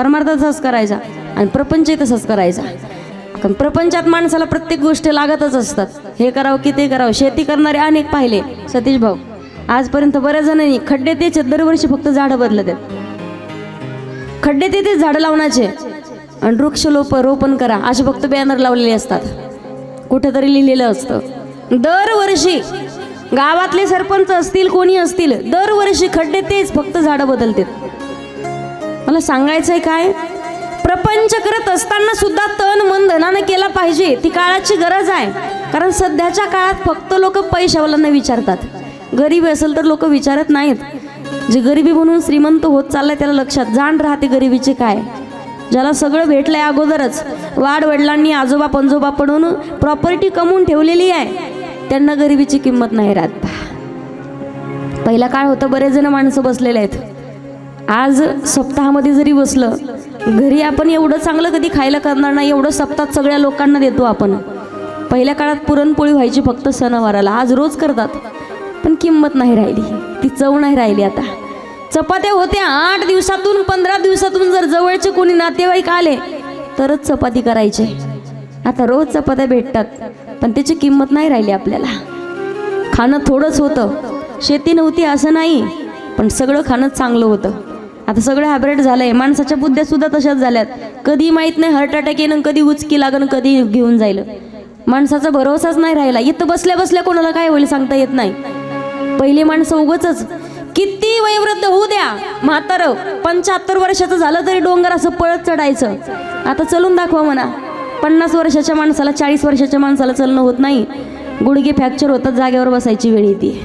परमार्थ तसाच करायचा आणि प्रपंच तसाच करायचा. कारण प्रपंचात माणसाला प्रत्येक गोष्ट लागतच असतात. हे करावं की ते करावं. शेती करणारे अनेक पाहिले. सतीश भाऊ आजपर्यंत बऱ्याच जणांनी खड्डे तेच दरवर्षी फक्त झाडं बदलत आहेत. खड्डे ते तेच झाडं लावण्याचे. आणि वृक्ष लोप रोपण करा. असे फक्त बॅनर लावलेले असतात. कुठेतरी लिहिलेलं असतं. दरवर्षी गावातले सरपंच असतील कोणी असतील दरवर्षी खड्डे तेच फक्त झाडं बदलतात. मला सांगायचंय काय? प्रपंच करत असताना सुद्धा तन मन धनानं केला पाहिजे. ती काळाची गरज आहे. कारण सध्याच्या काळात फक्त लोक पैशावाल्यांना विचारतात. गरीब असेल तर लोक विचारत नाहीत. जे गरिबी म्हणून श्रीमंत होत चाललंय त्याला लक्षात. जाण राहते गरिबीचे काय? ज्याला सगळं भेटलंय अगोदरच. वाड वडिलांनी आजोबा पंजोबा पडून प्रॉपर्टी कमवून ठेवलेली आहे. त्यांना गरिबीची किंमत नाही राहत. पहिला काळ होतं बरेच जण माणसं बसलेले आहेत. आज सप्ताहामध्ये जरी बसलं घरी आपण एवढं चांगलं कधी खायला करणार नाही एवढं सप्ताहात सगळ्या लोकांना देतो आपण. पहिल्या काळात पुरणपोळी व्हायची फक्त सणावाराला. आज रोज करतात पण किंमत नाही राहिली. ती चव नाही राहिली आता. चपात्या होत्या आठ दिवसातून पंधरा दिवसातून जर जवळचे कोणी नातेवाईक आले तरच चपाती करायचे. आता रोज चपात्या भेटतात पण त्याची किंमत नाही राहिली आपल्याला. खाणं थोडंच होतं. शेती नव्हती असं नाही पण सगळं खाणं चांगलं होतं. आता सगळं हॅबरेट झालंय. माणसाच्या बुद्ध्या सुद्धा तशाच झाल्यात. कधी माहीत नाही हार्ट अटॅक येणं कधी उचकी लागणं कधी घेऊन जाईल माणसाचा भरोसाच नाही राहिला. इथं बसल्या बसल्या कोणाला काय होईल सांगता येत नाही. पहिली माणसं उगच किती वयोवृद्ध होऊ द्या म्हातार. पंच्याहत्तर वर्षाचं झालं तरी डोंगर असं पळत चढायचं. आता चलून दाखवा म्हणा. पन्नास वर्षाच्या माणसाला चाळीस वर्षाच्या माणसाला चलणं होत नाही. गुडघे फ्रॅक्चर होतात जागेवर बसायची वेळ येते.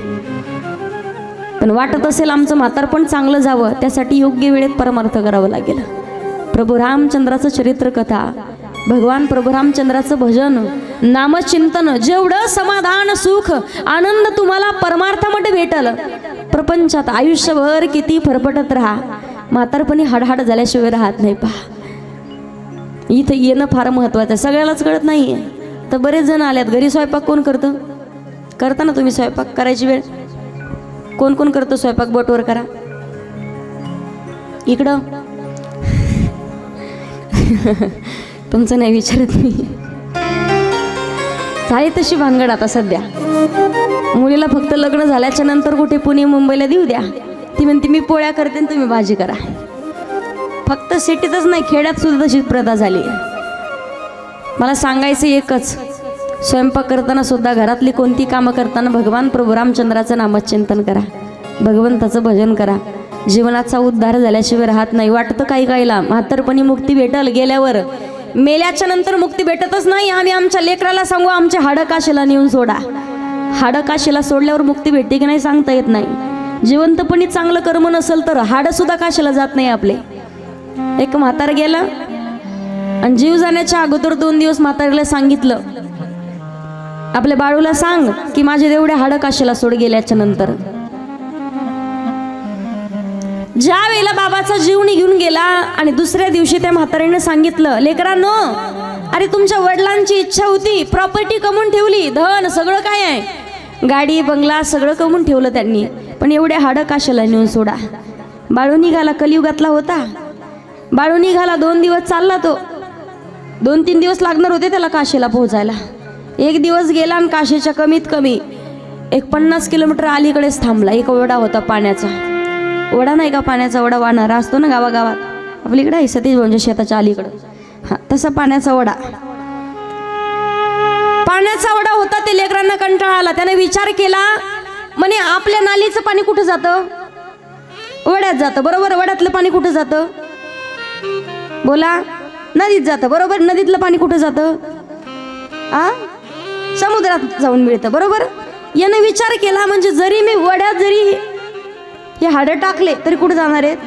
पण वाटत असेल आमचं म्हातारपण चांगलं जावं त्यासाठी योग्य वेळेत परमार्थ करावं लागेल. प्रभू रामचंद्राचं चरित्र कथा भगवान प्रभू रामचंद्राचं भजन नामचिंतन जेवढं समाधान सुख आनंद तुम्हाला परमार्थामध्ये भेटल. प्रपंचात आयुष्यभर किती फरफटत राहा. म्हातारपणी हाडहाड झाल्याशिवाय राहत नाही पहा. इथं येणं फार महत्वाचं आहे. सगळ्यालाच कळत नाही आहे तर बरेच जण आल्यात घरी स्वयंपाक कोण करतं? करता ना तुम्ही स्वयंपाक करायची वेळ? कोण कोण करतो स्वयंपाक? बोटवर करा. इकडं. तुमचं नाही विचारत मी. झाली तशी भानगड आता सध्या. मुलीला फक्त लग्न झाल्याच्यानंतर कुठे पुणे मुंबईला देऊ द्या. ती म्हणते मी पोळ्या करते आणि तुम्ही भाजी करा. फक्त सिटीतच नाही खेड्यात सुद्धा तशी प्रथा झाली मला सांगायचं एकच स्वयंपाक करताना सुद्धा घरातली कोणती कामं करताना भगवान प्रभू रामचंद्राचं नामचिंतन करा. भगवंताचं भजन करा. जीवनाचा उद्धार झाल्याशिवाय राहत नाही. वाटतं काही काहीला. म्हातारपणी मुक्ती भेटल गेल्यावर. मेल्याच्या नंतर मुक्ती भेटतच नाही. आम्ही आमच्या लेकराला सांगू आमच्या हाडं काशीला नेऊन सोडा. हाडं काशीला सोडल्यावर मुक्ती भेटते की नाही सांगता येत नाही. जिवंतपणी चांगलं कर्म नसेल तर हाडं सुद्धा काशीला जात नाही आपले. एक म्हातार गेला आणि जीव जाण्याच्या अगोदर दोन दिवस म्हातारीला सांगितलं आपल्या बाळूला सांग की माझे एवढे हाडं काशीला सोड गेल्याच्यानंतर. ज्या वेळेला बाबाचा जीव निघून गेला आणि दुसऱ्या दिवशी त्या म्हातारीने सांगितलं लेकरांनो अरे तुमच्या वडिलांची इच्छा होती प्रॉपर्टी कमवून ठेवली धन सगळं काय आहे? गाडी बंगला सगळं कमवून ठेवलं त्यांनी पण एवढे हाडं काशाला नेऊन सोडा. बाळू निघाला कलियुगातला होता. बाळू निघाला दोन दिवस चालला तो. दोन तीन दिवस लागणार होते त्याला काशेला पोहोचायला. एक दिवस गेला आणि काशीच्या कमीत कमी एक पन्नास किलोमीटर अलीकडेच थांबला. एक ओढा होता पाण्याचा. ओढा नाही का पाण्याचा? ओढा वाहणारा असतो ना गावागावात. आपलीकडे आहे सतीश भाऊंच्या शेताच्या अलीकडं. हां तसा पाण्याचा ओढा पाण्याचा ओढा होता ते लेकरांना कंटाळा आला. त्याने विचार केला म्हणे आपल्या नालीचं पाणी कुठं जातं? वड्यात जातं. बरोबर? वड्यातलं पाणी कुठं जातं? बोला. नदीत जातं. बरोबर? नदीतलं पाणी कुठं जातं? आ? समुद्रात जाऊन मिळतं बरोबर? यानं विचार केला म्हणजे जरी मी वड्यात जरी हे हाडं टाकले तरी कुठे जाणार आहेत?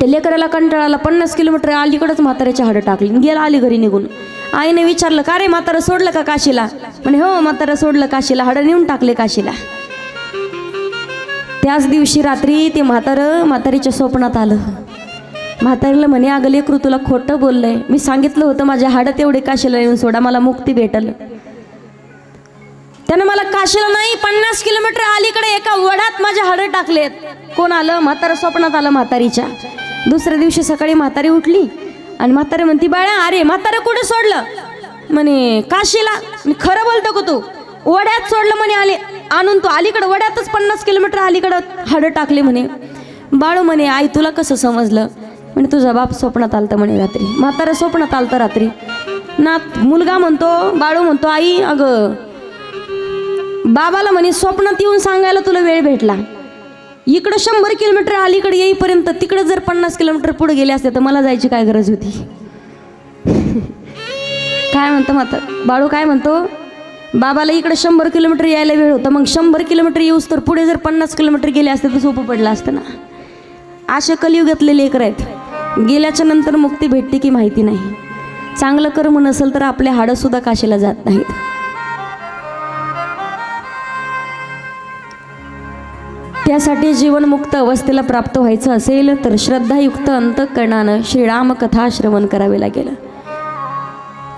ते लेकराला कंटाळाला पन्नास किलोमीटर अलीकडंच म्हाताऱ्याची हाडं टाकली आणि गेला आली घरी निघून. आईने विचारलं का रे म्हातारं सोडलं का काशीला? म्हणे हो म्हातारा सोडलं काशीला हाडं नेऊन टाकले काशीला. त्याच दिवशी रात्री ते म्हातारं म्हातारीच्या स्वप्नात आलं. म्हातारीला म्हणे अगं लेकरू तुला खोटं बोललंय. मी सांगितलं होतं माझ्या हाडं तेवढे काशीला येऊन सोडा मला मुक्ती भेटल. त्यानं मला काशीला नाही पन्नास किलोमीटर अलीकडे एका वडात माझे हाडं टाकलेत. कोण आलं? म्हातारं स्वप्नात आलं म्हातारीच्या. दुसऱ्या दिवशी सकाळी म्हातारी उठली आणि म्हातारी म्हणती बाळा अरे म्हातारा कुठे सोडलं? म्हणे काशीला. खरं बोलतो का तू? वड्यात सोडलं म्हणे आले आणून तू अलीकडं वड्यातच पन्नास किलोमीटर अलीकडं हाडं टाकले म्हणे. बाळू म्हणे आई तुला कसं समजलं? म्हणे तुझा बाप स्वप्नात आलता म्हणे रात्री. म्हातारा स्वप्नात आलता रात्री. ना मुलगा म्हणतो बाळू म्हणतो आई अगं बाबाला म्हणे स्वप्नात येऊन सांगायला तुला वेळ भेटला. इकडं शंभर किलोमीटर अलीकडे येईपर्यंत तिकडं जर पन्नास किलोमीटर पुढे गेले असते तर मला जायची काय गरज होती? काय म्हणतो माता बाळू काय म्हणतो? बाबाला इकडे शंभर किलोमीटर यायला वेळ होता मग शंभर किलोमीटर येऊस तर पुढे जर पन्नास किलोमीटर गेले असते तर सोपं पडलं असतं ना. असे कलियुगातले लेकर आहेत. गेल्याच्यानंतर मुक्ती भेटते की माहिती नाही. चांगलं कर्म नसेल तर आपले हाडंसुद्धा काशीला जात नाहीत. त्यासाठी जीवनमुक्त अवस्थेला प्राप्त व्हायचं असेल तर श्रद्धायुक्त अंतकरणानं श्रीराम कथा श्रवण करावे लागेल.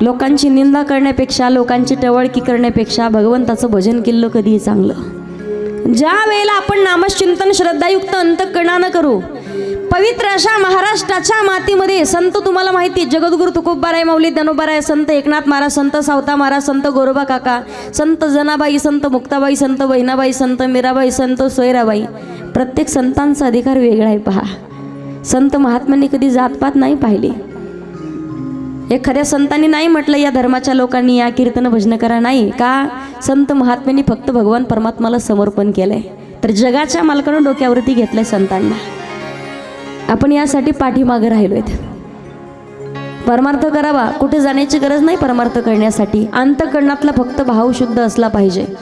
लोकांची निंदा करण्यापेक्षा लोकांची टवळकी करण्यापेक्षा भगवंताचं भजन केलं कधीही चांगलं. ज्या वेळेला आपण नामचिंतन श्रद्धायुक्त अंतकरणानं करू पवित्र अशा महाराष्ट्राच्या मातीमध्ये संत तुम्हाला माहिती आहे, जगद्गुरु तुकोबाराय माऊली ज्ञानोबाराय संत एकनाथ महाराज संत सावता महाराज संत गोरोबा काका संत जनाबाई संत मुक्ताबाई संत बहिणाबाई संत मीराबाई संत सोयराबाई. प्रत्येक संतांचा अधिकार वेगळा आहे पहा. संत महात्म्यांनी कधी जातपात नाही पाहिली. एखाद्या संतांनी नाही म्हटलं या धर्माच्या लोकांनी या कीर्तन भजन करा नाही का? संत महात्म्यांनी फक्त भगवान परमात्माला समर्पण केलंय. तर जगाच्या मालकानं डोक्यावरती घेतलंय संतांना. आपण यासाठी पाठीमागे राहिलो आहेत परमार्थ करावा कुठे जाण्याची गरज नाही परमार्थ करण्यासाठी. अंतकरणातला फक्त भाव शुद्ध असला पाहिजे.